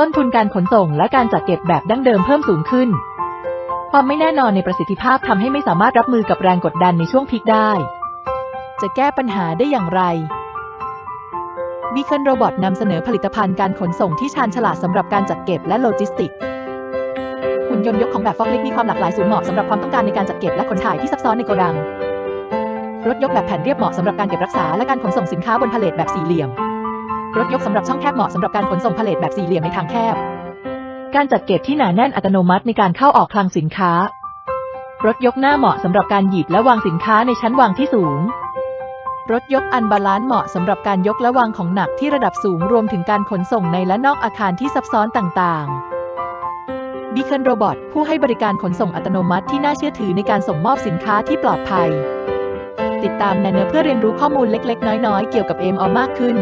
ต้นทุนการขนส่งและการจัดเก็บแบบดั้งเดิมเพิ่มสูงขึ้น ความไม่แน่นอนในประสิทธิภาพทำให้ไม่สามารถรับมือกับแรงกดดันในช่วงพีคได้ จะแก้ปัญหาได้อย่างไรบีค o นโรบอทนำเสนอผลิตภัณฑ์การขนส่งที่ชาญฉลาดสำหรับการจัดเก็บและโลจิสติกส์หุ่นยนต์ยกของแบบฟอกลิฟต์มีความหลากหลายสูงเหมาะสำหรับความต้องการในการจัดเก็บและขนถ่ายที่ซับซ้อนในโกดัง รถยกแบบแผ่นเรียบเหมาะสำหรับการเก็บรักษาและการขนส่งสินค้าบนพาเลทแบบสี่เหลี่ยม รถยกสำหรับช่องแคบเหมาะสำหรับการขนส่งพาเลทแบบสี่เหลี่ยมในทางแคบ การจัดเก็บที่หนาแน่นอัตโนมัติในการเข้าออกคลังสินค้า รถยกหน้าเหมาะสำหรับการหยิบและวางสินค้าในชั้นวางที่สูง รถยกอันบาลานซ์เหมาะสำหรับการยกและวางของหนักที่ระดับสูงรวมถึงการขนส่งในและนอกอาคารที่ซับซ้อนต่างๆ Beacon Robot ผู้ให้บริการขนส่งอัตโนมัติที่น่าเชื่อถือในการส่งมอบสินค้าที่ปลอดภัย ติดตามในเนื้อเพื่อเรียนรู้ข้อมูลเล็ก ๆ น้อย ๆ เกี่ยวกับ MO มากขึ้น